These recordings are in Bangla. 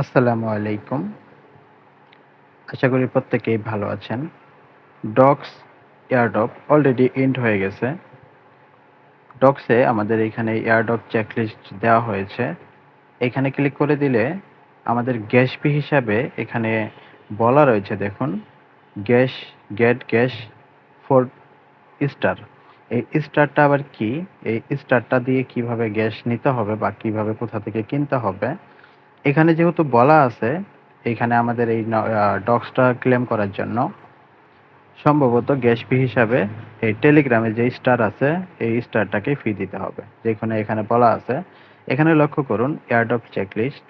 আসসালামু আলাইকুম। আশা করি প্রত্যেকেই ভালো আছেন। ডক্স এয়ারডপ অলরেডি এন্ড হয়ে গেছে। ডক্সে আমাদের এখানে এয়ারডপ চেকলিস্ট দেওয়া হয়েছে। এখানে ক্লিক করে দিলে আমাদের গ্যাস ফি হিসাবে এখানে বলা রয়েছে, দেখুন। Gas, gate, gas four star. এই স্টারটা আবার কি? এই স্টারটা দিয়ে কীভাবে গ্যাস নিতে হবে বা কীভাবে কোথা থেকে কিনতে হবে? এখানে যেহেতু বলা আছে, এখানে আমাদের এই ডক্সটা ক্লেম করার জন্য, সম্ভবত গ্যাস ফি হিসাবে এই টেলিগ্রামে যে স্টার আছে, এই স্টারটাকে ফি দিতে হবে। যেখানে এখানে বলা আছে, এখানে লক্ষ্য করুন airdrop checklist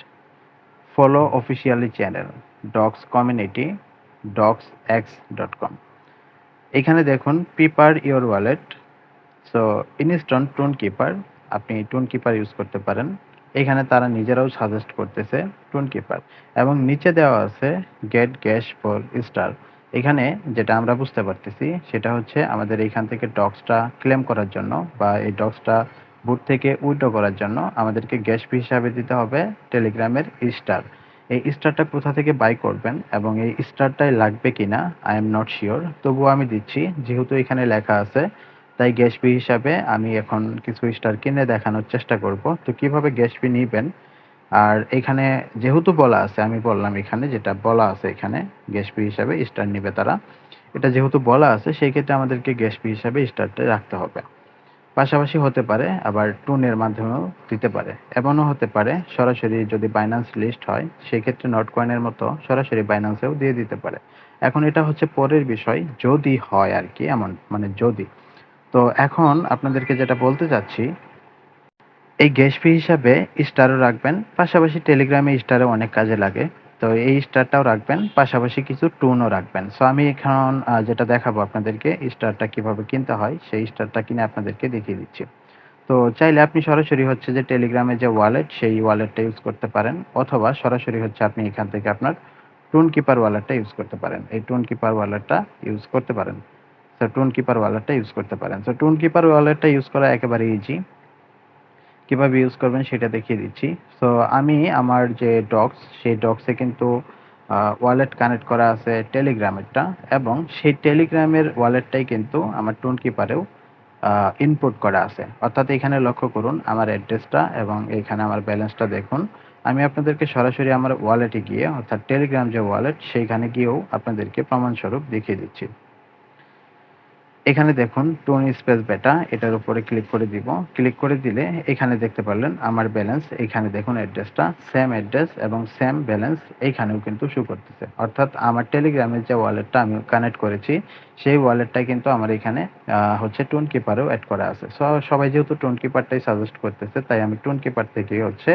follow officially channel docs community docs X dot com এখানে দেখুন prepare your wallet so install Tonkeeper আপনি টুন কিপার ইউজ করতে পারেন। এখানে তারা নিজেরাও সাজেস্ট করতেছে টুন কিপার এবং নিচে দেওয়া আছে গেট গ্যাস ফর স্টার এখানে যেটা আমরা বুঝতে পারতেছি, সেটা হচ্ছে আমাদের এখান থেকে ডক্সটা ক্লেম করার জন্য বা এই ডক্সটা বুট থেকে উইড্রো করার জন্য আমাদেরকে গ্যাস ফি হিসাবে দিতে হবে টেলিগ্রামের স্টার এই স্টারটা কোথা থেকে বাই করবেন এবং এই স্টারটাই লাগবে কিনা আই এম নট শিওর তবুও আমি দিচ্ছি, যেহেতু এখানে লেখা আছে তাই গ্যাস ফি হিসাবে আমি এখন কিছু স্টার কিনে দেখানোর চেষ্টা করব। তো কীভাবে গ্যাস ফি নিবেন? আর এখানে যেহেতু বলা আছে, আমি বললাম এখানে যেটা বলা আছে এখানে গ্যাস ফি হিসাবে স্টার নিবে তারা। এটা যেহেতু বলা আছে, সেই ক্ষেত্রে আমাদেরকে গ্যাস ফি হিসাবে স্টারটা রাখতে হবে। পাশাপাশি হতে পারে, আবার টুনের মাধ্যমেও দিতে পারে। এমনও হতে পারে, সরাসরি যদি বাইন্যান্স লিস্ট হয়, সেই ক্ষেত্রে নট কয়েনের মতো সরাসরি বাইন্যান্সেও দিয়ে দিতে পারে। এখন এটা হচ্ছে পরের বিষয়, যদি হয় আর কি, এমন মানে যদি। তো এখন আপনাদেরকে যেটা বলতে চাচ্ছি, এই গ্যাস ফি হিসাবে স্টারও রাখবেন, পাশাপাশি টেলিগ্রামে স্টারও অনেক কাজে লাগে। তো এই স্টারটাও রাখবেন, পাশাপাশি কিছু টুনও রাখবেন। সো আমি এখন যেটা দেখাবো আপনাদেরকে, স্টারটা কীভাবে কিনতে হয়, সেই স্টারটা কিনে আপনাদেরকে দেখিয়ে দিচ্ছি। তো চাইলে আপনি সরাসরি হচ্ছে যে টেলিগ্রামে যে ওয়ালেট, সেই ওয়ালেটটা ইউজ করতে পারেন, অথবা সরাসরি হচ্ছে আপনি এখান থেকে আপনার টুন কিপার ওয়ালেটটা ইউজ করতে পারেন। এই টুন কিপার ওয়ালেটটা ইউজ করতে পারেন। সো টুন কিপার ওয়ালেটটা ইউজ করতে পারেন। সো টুন কিপার ওয়ালেটটা ইউজ করা একেবারে ইজি কীভাবে ইউজ করবেন সেটা দেখিয়ে দিচ্ছি। সো আমি আমার যে ডক্স সেই ডক্সে কিন্তু ওয়ালেট কানেক্ট করা আছে টেলিগ্রামেরটা এবং সেই টেলিগ্রামের ওয়ালেটটাই কিন্তু আমার টুন কিপারেও ইনপুট করা আছে। অর্থাৎ এখানে লক্ষ্য করুন আমার অ্যাড্রেসটা এবং এখানে আমার ব্যালেন্সটা দেখুন। আমি আপনাদেরকে সরাসরি আমার ওয়ালেটে গিয়ে, অর্থাৎ টেলিগ্রাম যে ওয়ালেট সেইখানে গিয়েও আপনাদেরকে প্রমাণস্বরূপ দেখিয়ে দিচ্ছি। এখানে দেখুন টোন স্পেস বেটা এটার উপরে ক্লিক করে দিব। ক্লিক করে দিলে এখানে দেখতে পারলেন আমার ব্যালেন্স এখানে দেখুন অ্যাড্রেসটা সেম অ্যাড্রেস এবং সেম ব্যালেন্স এইখানেও কিন্তু শো করতেছে। অর্থাৎ আমার টেলিগ্রামের যে ওয়ালেটটা আমি কানেক্ট করেছি, সেই ওয়ালেটটা কিন্তু আমার এখানে হচ্ছে টোন কিপারেও অ্যাড করা আছে। সবাই যেহেতু টোন কিপারটাই সাজেস্ট করতেছে, তাই আমি টোন কিপার থেকে হচ্ছে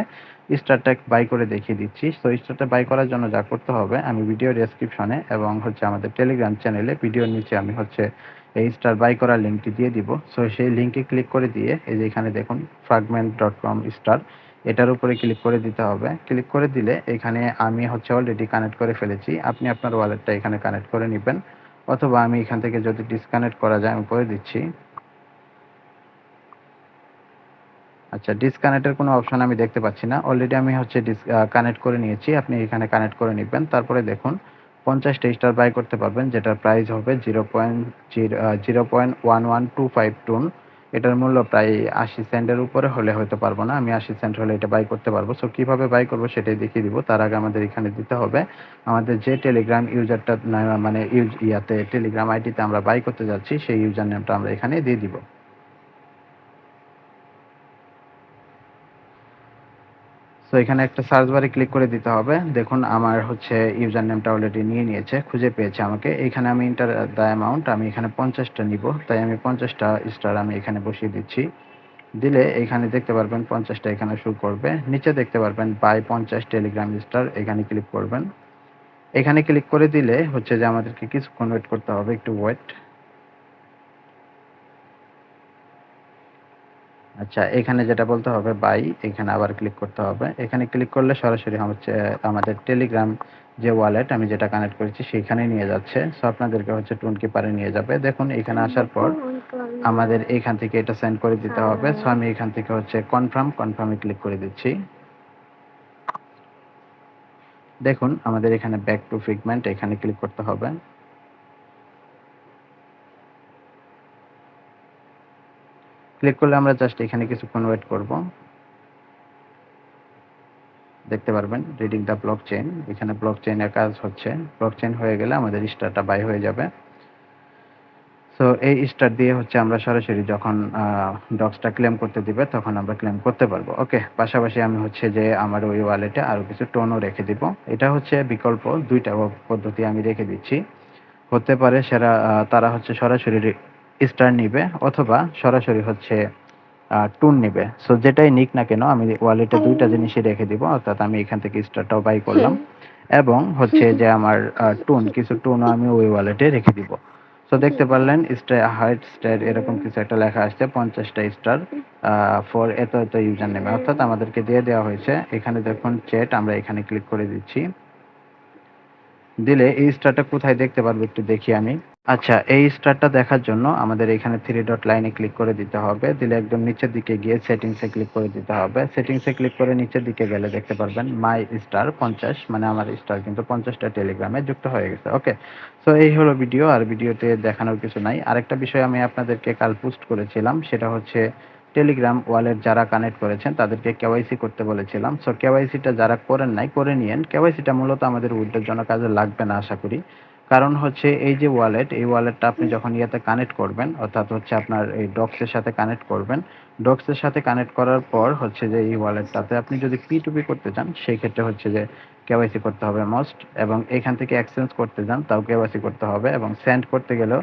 স্টারটা বাই করে দেখিয়ে দিচ্ছি। তো স্টারটা বাই করার জন্য যা করতে হবে, আমি ভিডিও ডেসক্রিপশনে এবং হচ্ছে আমাদের টেলিগ্রাম চ্যানেলে ভিডিওর নিচে আমি হচ্ছে এই স্টার বাই করার লিঙ্কটি দিয়ে দিব। সো সেই লিঙ্কে ক্লিক করে দিয়ে, এই যে এখানে দেখুন ফ্রাগমেন্ট ডট কম স্টার এটার উপরে ক্লিক করে দিতে হবে। ক্লিক করে দিলে এখানে আমি হচ্ছে অলরেডি কানেক্ট করে ফেলেছি। আপনি আপনার ওয়ালেটটা এখানে কানেক্ট করে নেবেন। অথবা আমি এখান থেকে যদি ডিসকানেক্ট করা যায়, আমি করে দিচ্ছি। আচ্ছা ডিসকানেক্টের কোনো অপশন আমি দেখতে পাচ্ছি না। অলরেডি আমি হচ্ছে ডিস কানেক্ট করে নিয়েছি। আপনি এখানে কানেক্ট করে নেবেন। তারপরে দেখুন, পঞ্চাশটা স্টার বাই করতে পারবেন, যেটার প্রাইস হবে zero point zero point one one two five Ton এটার মূল্য প্রায় আশি সেন্টের উপরে হলে হয়তো পারব না। আমি আশি সেন্ট হলে এটা বাই করতে পারব। সো কীভাবে বাই করব সেটাই দেখিয়ে দিব। তার আগে আমাদের এখানে দিতে হবে, আমাদের যে টেলিগ্রাম ইউজারটা মানে ইউজ ইয়াতে টেলিগ্রাম আইডিতে আমরা বাই করতে যাচ্ছি, সেই ইউজার নেমটা আমরা এখানে দিয়ে দিব। সো এখানে একটা সার্চ বারে ক্লিক করে দিতে হবে। দেখুন, আমার হচ্ছে ইউজার নেমটা অলরেডি নিয়ে নিয়েছে, খুঁজে পেয়েছে আমাকে। এখানে আমি ইন্টার দ্য অ্যামাউন্ট আমি এখানে পঞ্চাশটা নিব। তাই আমি পঞ্চাশটা স্টার আমি এখানে বসিয়ে দিচ্ছি। দিলে এখানে দেখতে পারবেন পঞ্চাশটা এখানে শুরু করবে। নিচে দেখতে পারবেন বাই পঞ্চাশ টেলিগ্রাম স্টার এখানে ক্লিক করবেন। এখানে ক্লিক করে দিলে হচ্ছে যে আমাদেরকে কিছুক্ষণ ওয়েট করতে হবে, একটু ওয়েট আচ্ছা এখানে যেটা বলতে হবে বাই এখানে আবার ক্লিক করতে হবে। এখানে ক্লিক করলে সরাসরি হচ্ছে, আমাদের টেলিগ্রাম যে ওয়ালেট আমি যেটা কানেক্ট করেছি সেখানে নিয়ে যাচ্ছে। সো আপনাদেরকে হচ্ছে টুনকি পারে নিয়ে যাবে। দেখুন, এখানে আসার পর আমাদের এখান থেকে এটা সেন্ড করে দিতে হবে। সো আমি এখান থেকে হচ্ছে কনফার্ম কনফার্মে ক্লিক করে দিচ্ছি। দেখুন, আমাদের এখানে ব্যাক টু ফিগমেন্ট এখানে ক্লিক করতে হবে। ক্লিক করলে আমরা জাস্ট এখানে কিছুক্ষণ ওয়েট করব। দেখতে পারবেন রিডিং দ্য ব্লক চেইন এখানে ব্লক চেইনের কাজ হচ্ছে। ব্লক চেইন হয়ে গেলে আমাদের স্টারটা বাই হয়ে যাবে। সো এই স্টার দিয়ে হচ্ছে আমরা সরাসরি যখন ডক্সটা ক্লেম করতে দিবে, তখন আমরা ক্লেম করতে পারব। ওকে পাশাপাশি আমি হচ্ছে যে আমার ওই ওয়ালেটে আরও কিছু টোনও রেখে দিব। এটা হচ্ছে বিকল্প, দুইটা পদ্ধতি আমি রেখে দিচ্ছি। হতে পারে সেরা তারা হচ্ছে সরাসরি স্টার নিবে অথবা সরাসরি হচ্ছে টুন নিবে। সো যেটাই নিক না কেন আমি ওয়ালেটে দুইটা জিনিসই রেখে দিব অর্থাৎ আমি এখান থেকে স্টারটাও বাই করলাম। এবং হচ্ছে যে আমার টুন কিছু টুনও আমি ওই ওয়ালেটে রেখে দিব। সো দেখতে পারলেন স্টার হাইট স্টার এরকম কিছু একটা লেখা আসছে পঞ্চাশটা স্টার ফর এত এত ইউজার নেমে অর্থাৎ আমাদেরকে দিয়ে দেওয়া হয়েছে এখানে দেখুন চ্যাট আমরা এখানে ক্লিক করে দিচ্ছি। দিলে এই স্টারটা কোথায় দেখতে পারব একটু দেখি আমি। আচ্ছা এই স্টারটা দেখার জন্য আমাদের এখানে থ্রি ডট লাইনে ক্লিক করে দিতে হবে। দিলে একদম নিচের দিকে গিয়ে সেটিংসে ক্লিক করে দিতে হবে। সেটিংসে ক্লিক করে নিচের দিকে গেলে দেখতে পারবেন মাই স্টার পঞ্চাশ মানে আমার স্টার কিন্তু পঞ্চাশটা টেলিগ্রামে যুক্ত হয়ে গেছে ওকে সো এই হলো ভিডিও আর ভিডিওতে দেখানোর কিছু নাই। আরেকটা বিষয় আমি আপনাদেরকে কাল পোস্ট করেছিলাম, সেটা হচ্ছে টেলিগ্রাম ওয়ালেট যারা কানেক্ট করেছেন, তাদেরকে কেওয়াইসি করতে বলেছিলাম। সো কেওয়াইসিটা যারা করেন নাই, করে নিয়েন। কেওয়াইসিটা মূলত আমাদের উইড্রোর জন্য কাজে লাগবে না, আশা করি। কারণ হচ্ছে এই যে ওয়ালেট এই ওয়ালেটটা আপনি যখন ইয়াতে কানেক্ট করবেন, অর্থাৎ হচ্ছে আপনার এই ডক্সের সাথে কানেক্ট করবেন ডক্সের সাথে কানেক্ট করার পর হচ্ছে যে এই ওয়ালেটটাতে আপনি যদি পি টু পি করতে চান, সেই ক্ষেত্রে হচ্ছে যে কেওয়াইসি করতে হবে মোস্ট এবং এখান থেকে এক্সচেঞ্জ করতে যান, তাও কেওয়াইসি করতে হবে, এবং সেন্ড করতে গেলেও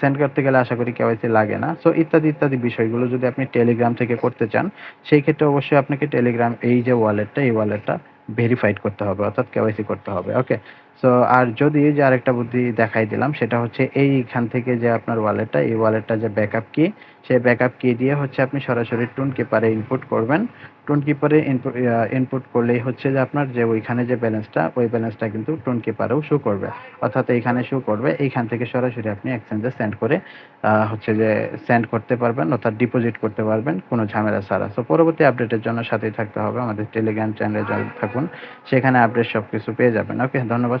সেন্ড করতে গেলে আশা করি কেওয়াইসি লাগে না। সো ইত্যাদি ইত্যাদি বিষয়গুলো যদি আপনি টেলিগ্রাম থেকে করতে চান, সেই ক্ষেত্রে অবশ্যই আপনাকে টেলিগ্রাম এই যে ওয়ালেটটা এই ওয়ালেটটা ভেরিফাইড করতে হবে, অর্থাৎ কেওয়াইসি করতে হবে। ওকে সো আর যদি যে আরেকটা বুদ্ধি দেখাই দিলাম, সেটা হচ্ছে এইখান থেকে যে আপনার ওয়ালেটটা এই ওয়ালেটটা যে ব্যাকআপ কি সেই ব্যাকআপ কি দিয়ে হচ্ছে আপনি সরাসরি টুন কিপারে ইনপুট করবেন। টুন কিপারে ইনপুট করলেই হচ্ছে যে আপনার যে ওইখানে যে ব্যালেন্সটা ওই ব্যালেন্সটা কিন্তু টুন কিপারেও শো করবে। অর্থাৎ এইখানে শো করবে, এইখান থেকে সরাসরি আপনি এক্সচেঞ্জে সেন্ড করে হচ্ছে যে সেন্ড করতে পারবেন, অর্থাৎ ডিপোজিট করতে পারবেন, কোনো ঝামেলা ছাড়া। সো পরবর্তী আপডেটের জন্য সাথেই থাকতে হবে। আমাদের টেলিগ্রাম চ্যানেলে থাকুন, সেখানে আপডেট সব কিছু পেয়ে যাবেন। ওকে ধন্যবাদ